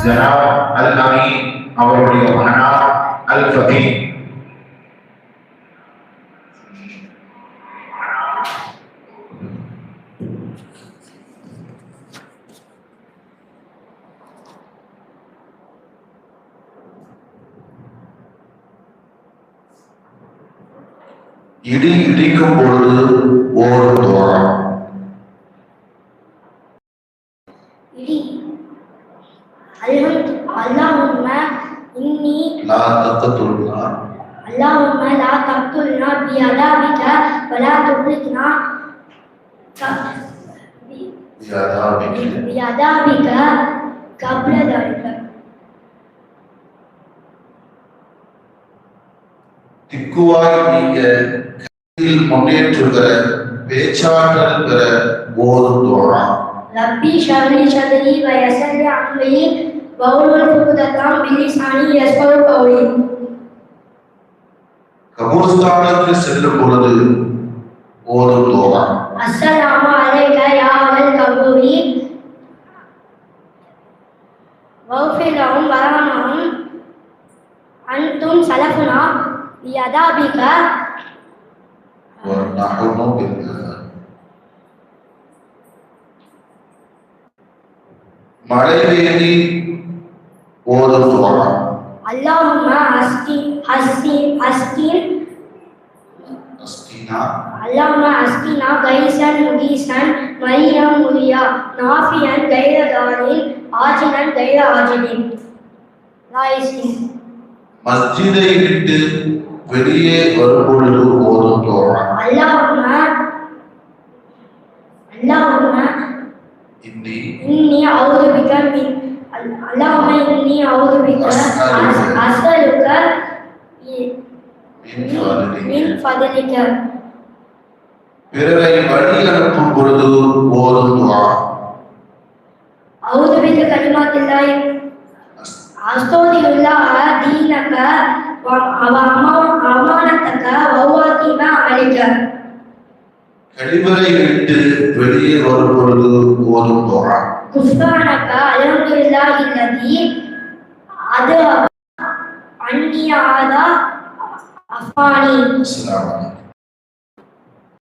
ஜனாப் அல் அமீன் அவருடைய மகனார் அல் ஃபகீம் இடி இடிக்கும் பொழுது ஓடும் தோழம் இடி. அல்ஹம் அல்லாஹும்ம இன்னி. லா தக்கத்துள்ளா அல்லாஹும்ம லா தக்துல்னா பி அதாபிக வலா யாதாவிக்கு பி அதாபிக. கப்ல தல்க திக்குவாய் நீங்க முன்னேற்றுகிற பேச்சாற்றல் பெற ஓதும் தோறா ரப்பி ஷர்லி ஷதரி வ யஸல்லி அம்ரி வவுலுல் ஃபுகுதத்தாம் பிலிசானி யஸ்பவு கௌலி கபூர்ஸ்தானுக்கு செல்லும் பொழுது ஓதும் தோறா அஸ்ஸலாமு அலைக யா அலல் கபூரி வஃபிர் லஹும் வரஹமஹும் அன்தும் சலஃபுனா பி அதாபிக ونحن بالله மழை ஓதும் தோறா அல்லாஹும்ம ஹஸ்கி ஹஸ்கின் அஸ்கினா? அல்லாஹும்ம ஹஸ்கினா கைசன் முகீசன் மரியம் முரியா நாஃபியன் கைர தானின் ஆஜினன் கைர ஆஜினின் மஸ்ஜிதை விட்டு வெளியே வரும் பொழுது ஓதும் தோறா அல்லாஹும்ம அல்லாஹும்ம அல்- அல்லாஹும்ம இன்னி அவுது பிக அஸ்அலுக. அஸ்அலுக இ- மின் ஃபadலிக. மின் ஃபதலிக பிறரை வழி அனுப்பும் பொழுது ஓதும் துவா. அவுது பிக கலிமாத்தில்லாஹி அஸ்தோதியுல்லாஹ தீனக அவ அமா- அமானத்தக வௌவாத்திம அலிக கழிவறை விட்டு வெளியே வரும் பொழுது ஓதும் துவா குஃப்ரானக அல்ஹம்துலில்லாஹி அல்லதி அது அன்னியாதா அஃபானி அஸ்ஸலாமு அலைக்கும்